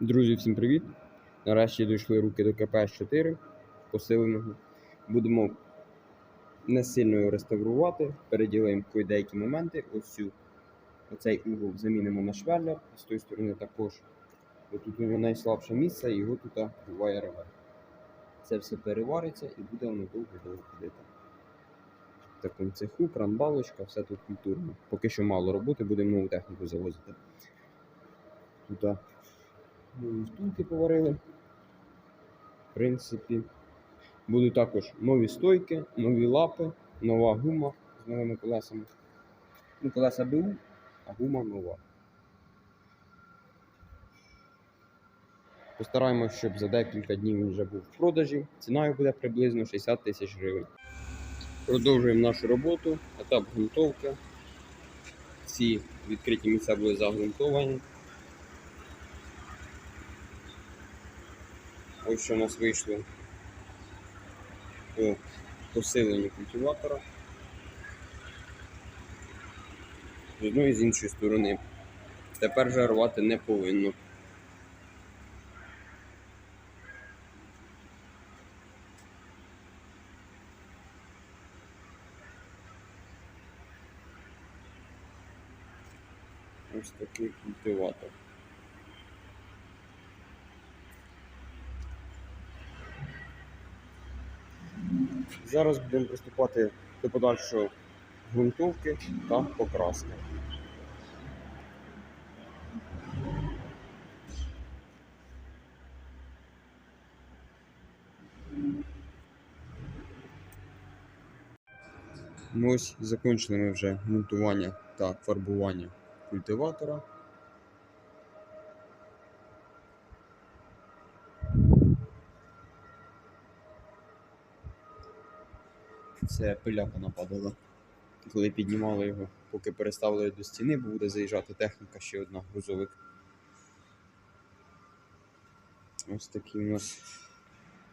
Друзі, всім привіт! Нарешті дійшли руки до КПС-4 посиленого. Будемо не сильно його реставрувати, переділимо деякі моменти. Ось цю, оцей угол замінимо на швеллер, з тої сторони також. Бо тут у нього найслабше місце, його тут буває ревер. Це все перевариться і буде воно довго-довго ходити. В такому цеху, кранбалочка, все тут культурно. Поки що мало роботи, будемо нову техніку завозити. Тут нові втулки поварили. В принципі, будуть також нові стойки, нові лапи, нова гума з новими колесами. Ну, колеса БУ, а гума нова. Постараємось, щоб за декілька днів він вже був в продажі. Ціною буде приблизно 60 тисяч гривень. Продовжуємо нашу роботу. Етап грунтовки. Всі відкриті місця були загрунтовані. Ось що у нас вийшло по посиленню культиватора. З одної з іншої сторони. Тепер же рвати не повинно. Ось такий культиватор. Зараз будемо приступати до подальшої ґрунтовки та покраски. Ну ось закінчили ми вже ґрунтування та фарбування культиватора. Це пиляка нападала. Коли піднімали його, поки переставили до стіни, бо буде заїжджати техніка ще одна грузовик. Ось такий у нас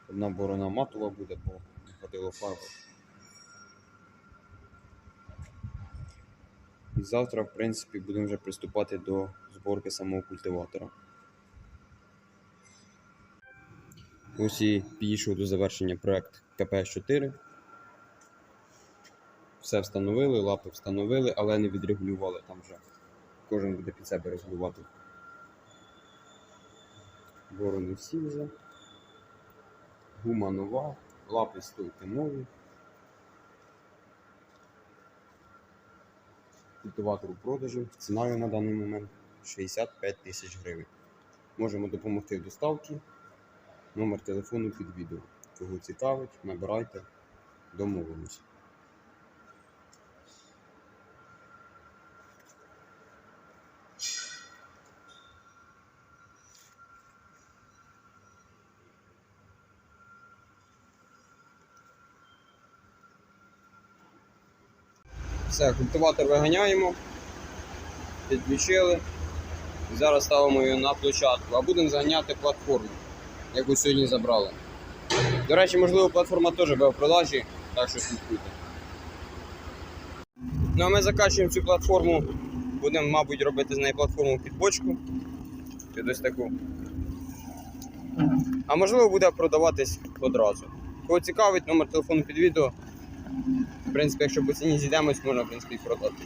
одна борона матова буде, бо не хватило фарби. І завтра, в принципі, будемо вже приступати до зборки самого культиватора. Ось і підійшов до завершення проект КПС-4. Все встановили, лапи встановили, але не відрегулювали там вже. Кожен буде під себе регулювати. Борони всі вже. Гума нова, лапи стойки нові. Культиватор у продажу. Ціною на даний момент 65 тисяч гривень. Можемо допомогти в доставці. Номер телефону під відео. Кого цікавить, набирайте, домовимося. Все, культиватор виганяємо, підключили. І зараз ставимо його на площадку, а будемо заганяти платформу, яку сьогодні забрали. До речі, можливо, платформа теж буде в продажі, так що слідкуйте. Ну а ми закачуємо цю платформу, будемо, мабуть, робити з неї платформу під бочку. Під ось таку. А можливо буде продаватись одразу. Кого цікавить, номер телефону під відео. В принципі, якщо по ціні зійдемось, можна в принципі і продати.